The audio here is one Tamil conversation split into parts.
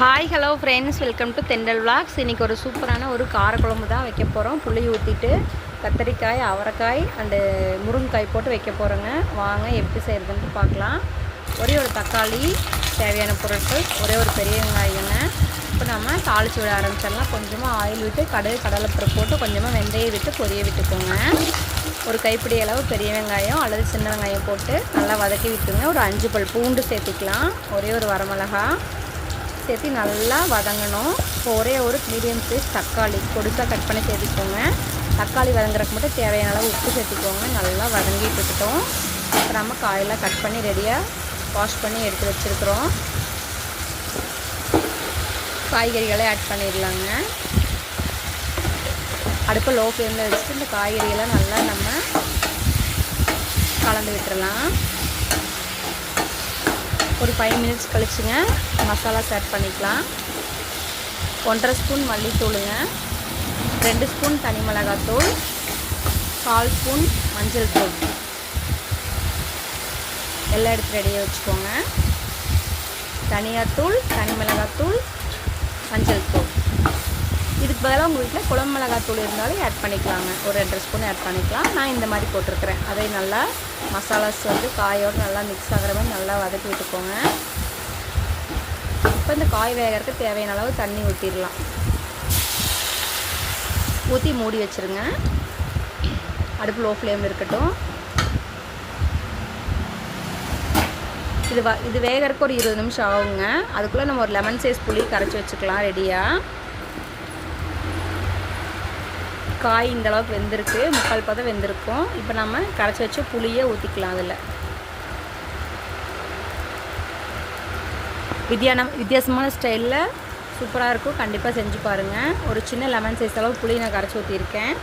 Hi hello friends welcome to Thendral vlogs இன்றைக்கி ஒரு சூப்பரான ஒரு காரக்குழம்பு தான் வைக்க போகிறோம் புளி ஊற்றிட்டு கத்தரிக்காய் அவரைக்காய் அண்டு முருங்கைக்காய் போட்டு வைக்க போகிறோங்க வாங்க எப்படி செய்கிறதுன்ட்டு பார்க்கலாம். ஒரே ஒரு தக்காளி தேவையான பொருட்கள் ஒரே ஒரு பெரிய வெங்காயங்க. இப்போ நம்ம தாளிச்சு விட ஆரம்பிச்சிடலாம். கொஞ்சமாக ஆயில் விட்டு கடல் கடலைப்பருப்பு போட்டு கொஞ்சமாக வெந்தயம் விட்டு பொரிய விட்டுக்கோங்க. ஒரு கைப்பிடி அளவு பெரிய வெங்காயம் அல்லது சின்ன வெங்காயம் போட்டு நல்லா வதக்கி விட்டுங்க ஒரு அஞ்சு பல் பூண்டு சேர்த்துக்கலாம். ஒரே ஒரு வரமிளகா. சேர்த்து நல்லா வதங்கணும். இப்போ ஒரே ஒரு மீடியம் சைஸ் தக்காளி கொடுத்தா கட் பண்ணி சேர்த்துக்கோங்க. தக்காளி வதங்குறதுக்கு மட்டும் தேவையான அளவு உப்பு சேர்த்துக்கோங்க. நல்லா வதங்கிட்டு இருக்கட்டும். இப்போ நம்ம காயெல்லாம் கட் பண்ணி ரெடியாக வாஷ் பண்ணி எடுத்து வச்சுருக்குறோம். காய்கறிகளை ஆட் பண்ணிடலாங்க. அடுப்பை லோ ஃப்ளேமில் வச்சுட்டு இந்த காய்கறியெல்லாம் நல்லா நம்ம கலந்து விட்டுறலாம். ஒரு ஃபைவ் மினிட்ஸ் கழிச்சுங்க. மசாலாஸ் ஆட் பண்ணிக்கலாம். ஒன்றரை ஸ்பூன் மல்லித்தூளுங்க. ரெண்டு ஸ்பூன் தனி மிளகாத்தூள். கால் ஸ்பூன் மஞ்சள் தூள். எல்லாம் எடுத்து ரெடியாக வச்சுக்கோங்க. தனியாத்தூள் தனி மிளகாத்தூள் பதிலாக உங்கள் வீட்டில் குழம்பு மிளகாத்தூள் இருந்தாலும் ஆட் பண்ணிக்கலாங்க. ஒரு ரெண்டு ஸ்பூன் ஆட் பண்ணிக்கலாம். நான் இந்த மாதிரி போட்டிருக்கிறேன். அதை நல்லா மசாலாஸ் வந்து காயோடு நல்லா மிக்ஸ் ஆகிற மாதிரி நல்லா வதக்கி விட்டுக்கோங்க. இப்போ இந்த காய் வேகிறதுக்கு தேவையான அளவு தண்ணி ஊற்றிடலாம் ஊற்றி மூடி வச்சுருங்க. அடுப்பு லோ ஃப்ளேம் இருக்கட்டும். இது வ இது வேகிறதுக்கு ஒரு இருபது நிமிஷம் ஆகுங்க. அதுக்குள்ளே நம்ம ஒரு லெமன் சைஸ் புளி கரைச்சி வச்சுக்கலாம் ரெடியாக காய் இந்த அளவுக்கு வெந்திருக்கு முக்கால் பதம் வெந்திருக்கும். இப்போ நம்ம கரைச்சி வச்சு புளியை ஊற்றிக்கலாம் அதில். வித்தியான வித்தியாசமான ஸ்டைலில் சூப்பராக இருக்கும். கண்டிப்பாக செஞ்சு பாருங்கள் ஒரு சின்ன லெமன் சைஸ் அளவு புளி நான் கரைச்சி ஊற்றிருக்கேன்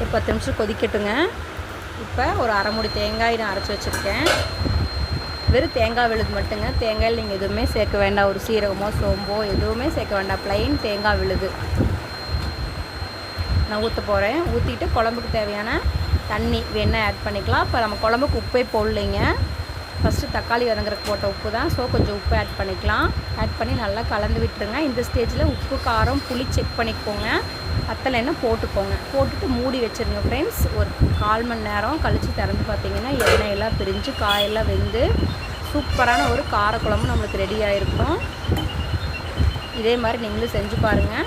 ஒரு பத்து நிமிஷம் கொதிக்கட்டுங்க. இப்போ ஒரு அரை மூடி தேங்காய் நான் அரைச்சி வச்சுருக்கேன். வெறும் தேங்காய் விழுது மட்டுங்க. தேங்காயில் நீங்கள் எதுவுமே சேர்க்க வேண்டாம். ஒரு சீரகமோ சோம்போ எதுவுமே சேர்க்க வேண்டாம். ப்ளைன் தேங்காய் விழுது. நான் ஊற்ற போகிறேன் ஊற்றிட்டு குழம்புக்கு தேவையான தண்ணி வேணால் ஆட் பண்ணிக்கலாம். இப்போ நம்ம குழம்புக்கு உப்பே போடலைங்க. ஃபஸ்ட்டு தக்காளி வதங்குறதுக்கு போட்ட உப்பு தான். ஸோ கொஞ்சம் உப்பு ஆட் பண்ணிக்கலாம். ஆட் பண்ணி நல்லா கலந்து விட்டுருங்க. இந்த ஸ்டேஜில் உப்பு காரம் புளி செக் பண்ணிக்கோங்க. பத்தலைன்னா போட்டுக்கோங்க. போட்டுட்டு மூடி வச்சுருங்க ஃப்ரெண்ட்ஸ் ஒரு கால் மணி நேரம் கழித்து திறந்து பார்த்தீங்கன்னா எண்ணெயெல்லாம் பிரிஞ்சு காயெல்லாம் வெந்து சூப்பரான ஒரு காரக்குழம்பு நம்மளுக்கு ரெடி ஆகிருக்கும் இதே மாதிரி நீங்களும் செஞ்சு பாருங்கள்